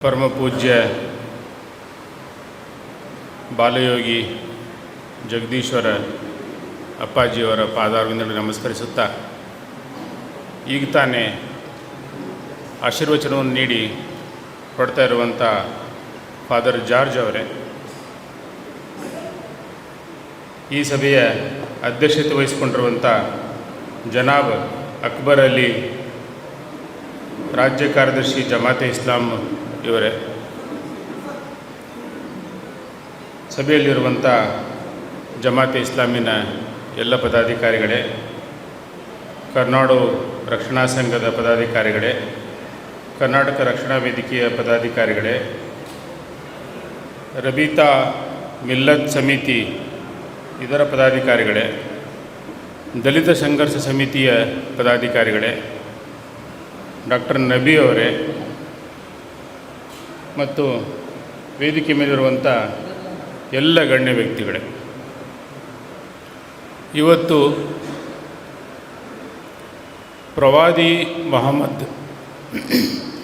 ಪರಮ ಪೂಜ್ಯ ಬಾಲಯೋಗಿ ಜಗದೀಶ್ವರ ಅಪ್ಪಾಜಿಯವರ ಪಾದಾರ್ವಿಂದಲು ನಮಸ್ಕರಿಸುತ್ತಾ ಈಗ ತಾನೇ ಆಶೀರ್ವಚನವನ್ನು ನೀಡಿ ಕೊಡ್ತಾ ಇರುವಂಥ ಫಾದರ್ ಜಾರ್ಜ್ ಅವರೇ. ಈ ಸಭೆಯ ಅಧ್ಯಕ್ಷತೆ ವಹಿಸಿಕೊಂಡಿರುವಂಥ ಜನಾಬ್ ಅಕ್ಬರ್ ಅಲಿ, ರಾಜ್ಯ ಕಾರ್ಯದರ್ಶಿ ಜಮಾತೆ ಇಸ್ಲಾಂ ಇವರೇ. ಸಭೆಯಲ್ಲಿರುವಂಥ ಜಮಾತೆ ಇಸ್ಲಾಮಿನ ಎಲ್ಲ ಪದಾಧಿಕಾರಿಗಳೇ, ಕರ್ನಾಡು ರಕ್ಷಣಾ ಸಂಘದ ಪದಾಧಿಕಾರಿಗಳೇ, ಕರ್ನಾಟಕ ರಕ್ಷಣಾ ವೇದಿಕೆಯ ಪದಾಧಿಕಾರಿಗಳೇ, ರಬೀತಾ ಮಿಲ್ಲತ್ ಸಮಿತಿ ಇದರ ಪದಾಧಿಕಾರಿಗಳೇ, ದಲಿತ ಸಂಘರ್ಷ ಸಮಿತಿಯ ಪದಾಧಿಕಾರಿಗಳೇ, ಡಾಕ್ಟರ್ ನಬಿ ಅವರೇ ಮತ್ತು ವೇದಿಕೆ ಮೇಲಿರುವಂಥ ಎಲ್ಲ ಗಣ್ಯ ವ್ಯಕ್ತಿಗಳೇ. ಇವತ್ತು ಪ್ರವಾದಿ ಮಹಮ್ಮದ್,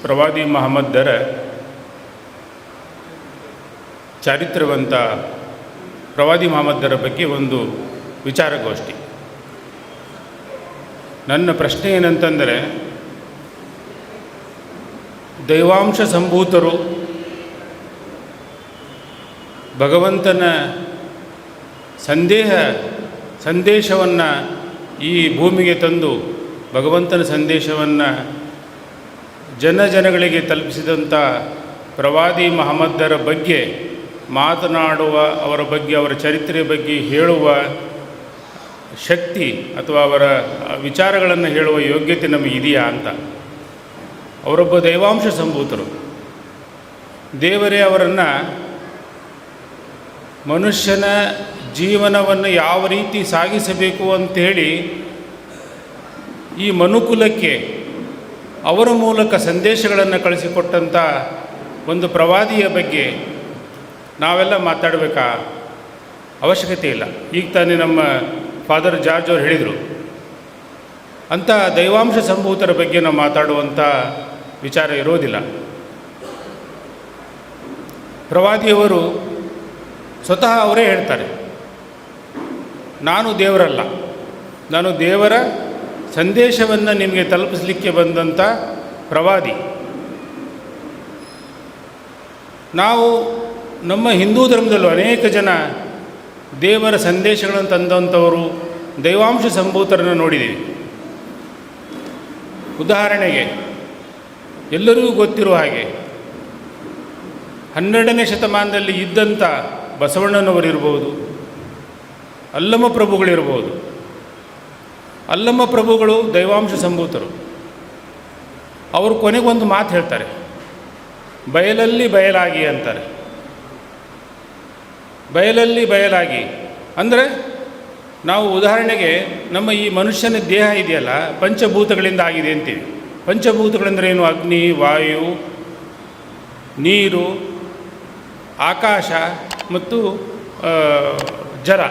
ಪ್ರವಾದಿ ಮಹಮ್ಮದ್ದರ ಚಾರಿತ್ರವಂತ ಪ್ರವಾದಿ ಮಹಮ್ಮದ್ದರ ಬಗ್ಗೆ ಒಂದು ವಿಚಾರಗೋಷ್ಠಿ. ನನ್ನ ಪ್ರಶ್ನೆ ಏನಂತಂದರೆ, ದೈವಾಂಶ ಸಂಭೂತರು ಭಗವಂತನ ಸಂದೇಹ, ಸಂದೇಶವನ್ನು ಈ ಭೂಮಿಗೆ ತಂದು ಭಗವಂತನ ಸಂದೇಶವನ್ನು ಜನ ಜನಗಳಿಗೆ ತಲುಪಿಸಿದಂಥ ಪ್ರವಾದಿ ಮಹಮ್ಮದ್ದರ ಬಗ್ಗೆ, ಮಾತನಾಡುವ ಅವರ ಬಗ್ಗೆ, ಅವರ ಚರಿತ್ರೆಯ ಬಗ್ಗೆ ಹೇಳುವ ಶಕ್ತಿ ಅಥವಾ ಅವರ ವಿಚಾರಗಳನ್ನು ಹೇಳುವ ಯೋಗ್ಯತೆ ನಮಗಿದೆಯಾ ಅಂತ. ಅವರೊಬ್ಬ ದೈವಾಂಶ ಸಂಭೂತರು. ದೇವರೇ ಅವರನ್ನು ಮನುಷ್ಯನ ಜೀವನವನ್ನು ಯಾವ ರೀತಿ ಸಾಗಿಸಬೇಕು ಅಂಥೇಳಿ ಈ ಮನುಕುಲಕ್ಕೆ ಅವರ ಮೂಲಕ ಸಂದೇಶಗಳನ್ನು ಕಳಿಸಿಕೊಟ್ಟಂಥ ಒಂದು ಪ್ರವಾದಿಯ ಬಗ್ಗೆ ನಾವೆಲ್ಲ ಮಾತಾಡಬೇಕಾ? ಅವಶ್ಯಕತೆ ಇಲ್ಲ. ಈಗ ತಾನೇ ನಮ್ಮ ಫಾದರ್ ಜಾರ್ಜ್ ಅವರು ಹೇಳಿದರು. ಅಂಥ ದೈವಾಂಶ ಸಂಭೂತರ ಬಗ್ಗೆ ನಾವು ಮಾತಾಡುವಂಥ ವಿಚಾರ ಇರೋದಿಲ್ಲ. ಪ್ರವಾದಿಯವರು ಸ್ವತಃ ಅವರೇ ಹೇಳ್ತಾರೆ, ನಾನು ದೇವರಲ್ಲ. ನಾನು ದೇವರ ಸಂದೇಶವನ್ನು ನಿಮಗೆ ತಲುಪಿಸಲಿಕ್ಕೆ ಬಂದಂಥ ಪ್ರವಾದಿ. ನಾವು ನಮ್ಮ ಹಿಂದೂ ಧರ್ಮದಲ್ಲೂ ಅನೇಕ ಜನ ದೇವರ ಸಂದೇಶಗಳನ್ನು ತಂದಂಥವರು, ದೈವಾಂಶ ಸಂಭೂತರನ್ನು ನೋಡಿದ್ದೀವಿ. ಉದಾಹರಣೆಗೆ, ಎಲ್ಲರಿಗೂ ಗೊತ್ತಿರುವ ಹಾಗೆ, ಹನ್ನೆರಡನೇ ಶತಮಾನದಲ್ಲಿ ಇದ್ದಂಥ ಬಸವಣ್ಣನವರಿರ್ಬೋದು ಅಲ್ಲಮ ಪ್ರಭುಗಳಿರ್ಬೋದು. ಅಲ್ಲಮ್ಮ ಪ್ರಭುಗಳು ದೈವಾಂಶ ಸಂಭೂತರು. ಅವರು ಕೊನೆಗೊಂದು ಮಾತು ಹೇಳ್ತಾರೆ, ಬಯಲಲ್ಲಿ ಬಯಲಾಗಿ ಅಂತಾರೆ. ಬಯಲಲ್ಲಿ ಬಯಲಾಗಿ. ಅಂದರೆ ನಾವು ಉದಾಹರಣೆಗೆ ನಮ್ಮ ಈ ಮನುಷ್ಯನ ದೇಹ ಇದೆಯಲ್ಲ, ಪಂಚಭೂತಗಳಿಂದ ಆಗಿದೆ ಅಂತೀವಿ. ಪಂಚಭೂತಗಳೆಂದರೆ ಏನು? ಅಗ್ನಿ, ವಾಯು, ನೀರು, ಆಕಾಶ ಮತ್ತು ಜರ.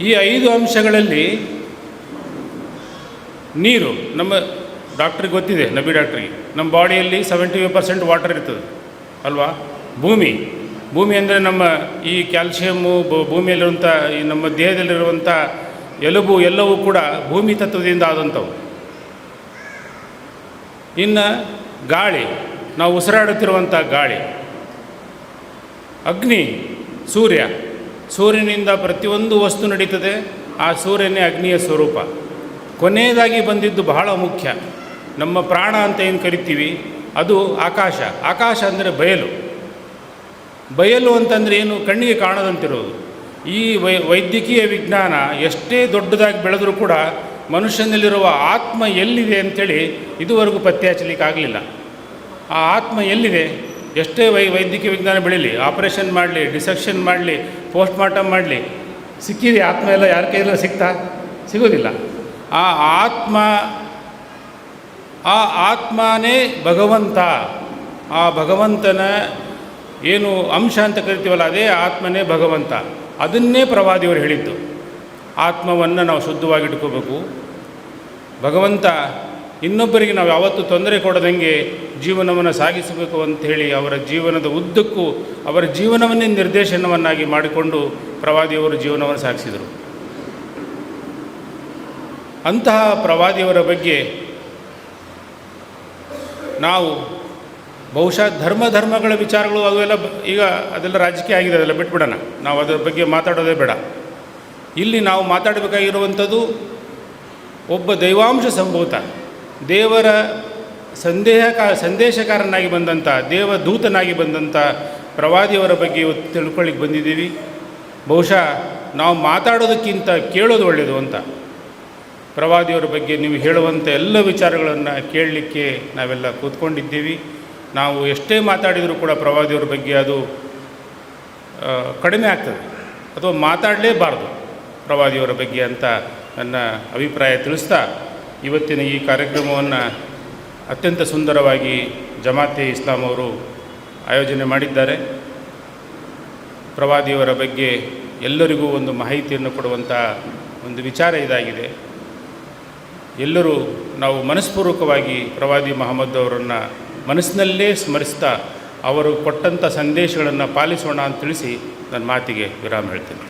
ಈ ಐದು ಅಂಶಗಳಲ್ಲಿ ನೀರು, ನಮ್ಮ ಡಾಕ್ಟ್ರಿಗೆ ಗೊತ್ತಿದೆ, ನಬಿ ಡಾಕ್ಟ್ರಿಗೆ. ನಮ್ಮ ಬಾಡಿಯಲ್ಲಿ ಸೆವೆಂಟಿ ಪರ್ಸೆಂಟ್ ವಾಟರ್ ಇರ್ತದೆ, ಅಲ್ವಾ? ಭೂಮಿ. ಭೂಮಿ ಅಂದರೆ ನಮ್ಮ ಈ ಕ್ಯಾಲ್ಶಿಯಮ್ಮು ಭೂಮಿಯಲ್ಲಿರುವಂಥ, ಈ ನಮ್ಮ ದೇಹದಲ್ಲಿರುವಂಥ ಎಲುಬು ಎಲ್ಲವೂ ಕೂಡ ಭೂಮಿ ತತ್ವದಿಂದ ಆದಂಥವು. ಇನ್ನು ಗಾಳಿ. ನಾವು ಉಸಿರಾಡುತ್ತಿರುವಂಥ ಗಾಳಿ. ಅಗ್ನಿ, ಸೂರ್ಯ. ಸೂರ್ಯನಿಂದ ಪ್ರತಿಯೊಂದು ವಸ್ತು ನಡೀತದೆ. ಆ ಸೂರ್ಯನೇ ಅಗ್ನಿಯ ಸ್ವರೂಪ. ಕೊನೆಯದಾಗಿ ಬಂದಿದ್ದು ಬಹಳ ಮುಖ್ಯ. ನಮ್ಮ ಪ್ರಾಣ ಅಂತ ಏನು ಕರಿತೀವಿ? ಅದು ಆಕಾಶ. ಆಕಾಶ ಅಂದರೆ ಬಯಲು. ಬಯಲು ಅಂತಂದರೆ ಏನು? ಕಣ್ಣಿಗೆ ಕಾಣದಂತಿರೋದು. ಈ ವೈ, ವೈದ್ಯಕೀಯ ವಿಜ್ಞಾನ ಎಷ್ಟೇ ದೊಡ್ಡದಾಗಿ ಬೆಳೆದರೂ ಕೂಡ ಮನುಷ್ಯನಲ್ಲಿರುವ ಆತ್ಮ ಎಲ್ಲಿದೆ ಅಂಥೇಳಿ ಇದುವರೆಗೂ ಪತ್ತೆ ಹಚ್ಚಲಿಕ್ಕೆ ಆಗಲಿಲ್ಲ ಆ ಆತ್ಮ ಎಲ್ಲಿದೆ? ಎಷ್ಟೇ ವೈ ವೈದ್ಯಕೀಯ ವಿಜ್ಞಾನ ಬೆಳೀಲಿ, ಆಪರೇಷನ್ ಮಾಡಲಿ, ಡಿಸೆಕ್ಷನ್ ಮಾಡಲಿ ಪೋಸ್ಟ್ ಮಾರ್ಟಮ್ ಮಾಡಲಿ, ಸಿಕ್ಕಿದೆ ಆತ್ಮ ಎಲ್ಲ ಯಾರ ಕೈಯಲ್ಲ ಸಿಗ್ತಾ ಸಿಗೋದಿಲ್ಲ. ಆ ಆತ್ಮ, ಆ ಆತ್ಮನೇ ಭಗವಂತ. ಆ ಭಗವಂತನ ಏನು ಅಂಶ ಅಂತ ಕರಿತೀವಲ್ಲ, ಅದೇ ಆತ್ಮನೇ ಭಗವಂತ. ಅದನ್ನೇ ಪ್ರವಾದಿಯವರು ಹೇಳಿದ್ದು. ಆತ್ಮವನ್ನು ನಾವು ಶುದ್ಧವಾಗಿಟ್ಕೋಬೇಕು ಭಗವಂತ ಇನ್ನೊಬ್ಬರಿಗೆ ನಾವು ಯಾವತ್ತೂ ತೊಂದರೆ ಕೊಡದಂಗೆ ಜೀವನವನ್ನು ಸಾಗಿಸಬೇಕು ಅಂತ ಹೇಳಿ ಅವರ ಜೀವನದ ಉದ್ದಕ್ಕೂ ಅವರ ಜೀವನವನ್ನೇ ನಿರ್ದೇಶನವನ್ನಾಗಿ ಮಾಡಿಕೊಂಡು ಪ್ರವಾದಿಯವರು ಜೀವನವನ್ನು ಸಾಗಿಸಿದರು. ಅಂತಹ ಪ್ರವಾದಿಯವರ ಬಗ್ಗೆ ನಾವು ಬಹುಶಃ ಧರ್ಮ ಧರ್ಮಗಳ ವಿಚಾರಗಳು ಅವೆಲ್ಲ ಈಗ ಅದೆಲ್ಲ ರಾಜಕೀಯ ಆಗಿದೆ, ಅದೆಲ್ಲ ಬಿಟ್ಬಿಡೋಣ. ನಾವು ಅದರ ಬಗ್ಗೆ ಮಾತಾಡೋದೇ ಬೇಡ. ಇಲ್ಲಿ ನಾವು ಮಾತಾಡಬೇಕಾಗಿರುವಂಥದ್ದು ಒಬ್ಬ ದೈವಾಂಶ ಸಂಭೂತ. ದೇವರ ಸಂದೇಹ ಸಂದೇಶಕಾರನಾಗಿ ಬಂದಂಥ ದೇವದೂತನಾಗಿ ಬಂದಂಥ ಪ್ರವಾದಿಯವರ ಬಗ್ಗೆ ಇವತ್ತು ತಿಳ್ಕೊಳ್ಳಿಕ್ಕೆ ಬಂದಿದ್ದೀವಿ. ಬಹುಶಃ ನಾವು ಮಾತಾಡೋದಕ್ಕಿಂತ ಕೇಳೋದು ಒಳ್ಳೆಯದು ಅಂತ. ಪ್ರವಾದಿಯವರ ಬಗ್ಗೆ ನೀವು ಹೇಳುವಂಥ ಎಲ್ಲ ವಿಚಾರಗಳನ್ನು ಕೇಳಲಿಕ್ಕೆ ನಾವೆಲ್ಲ ಕೂತ್ಕೊಂಡಿದ್ದೀವಿ. ನಾವು ಎಷ್ಟೇ ಮಾತಾಡಿದರೂ ಕೂಡ ಪ್ರವಾದಿಯವರ ಬಗ್ಗೆ ಅದು ಕಡಿಮೆ ಆಗ್ತದೆ. ಅಥವಾ ಮಾತಾಡಲೇಬಾರ್ದು ಪ್ರವಾದಿಯವರ ಬಗ್ಗೆ ಅಂತ ನನ್ನ ಅಭಿಪ್ರಾಯ ತಿಳಿಸ್ತಾ ಇವತ್ತಿನ ಈ ಕಾರ್ಯಕ್ರಮವನ್ನು ಅತ್ಯಂತ ಸುಂದರವಾಗಿ ಜಮಾತೆ ಇಸ್ಲಾಂ ಅವರು ಆಯೋಜನೆ ಮಾಡಿದ್ದಾರೆ. ಪ್ರವಾದಿಯವರ ಬಗ್ಗೆ ಎಲ್ಲರಿಗೂ ಒಂದು ಮಾಹಿತಿಯನ್ನು ಕೊಡುವಂಥ ಒಂದು ವಿಚಾರ ಇದಾಗಿದೆ. ಎಲ್ಲರೂ ನಾವು ಮನಸ್ಪೂರ್ವಕವಾಗಿ ಪ್ರವಾದಿ ಮಹಮ್ಮದ್ ಅವರನ್ನು ಮನಸ್ಸಿನಲ್ಲೇ ಸ್ಮರಿಸ್ತಾ ಅವರು ಕೊಟ್ಟಂಥ ಸಂದೇಶಗಳನ್ನು ಪಾಲಿಸೋಣ ಅಂತ ತಿಳಿಸಿ ನನ್ನ ಮಾತಿಗೆ ವಿರಾಮ ಹೇಳ್ತೀನಿ.